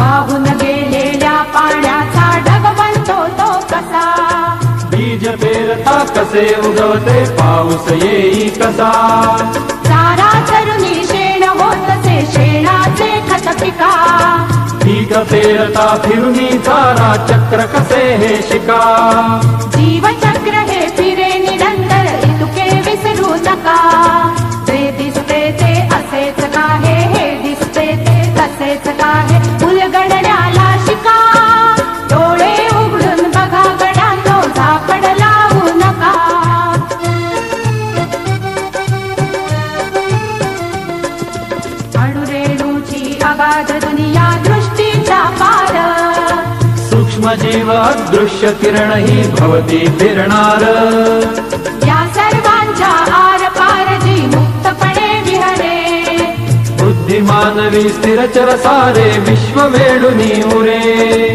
वाहून गेलेल्या पाण्याचा ढग बनतो तो कसा? बीज पेरता कसे उगवते पाऊस येई कसा? चारा चरुणी शेण होतसे शेणाचे खत पिका. पीक पेरता फिरुनी चारा चक्र कसे हे शिका? जीवचक्र हे फिरे निरंतर इतुके विसरू नका. जे दिसते ते असेच काहे हे दिसते ते तसेच काहे जीवा दृश्य किरण हि भवती किरनार मुक्तपणे विहरे। बुद्धिमानवी स्थिरचरसारे विश्ववेणुनी उरे।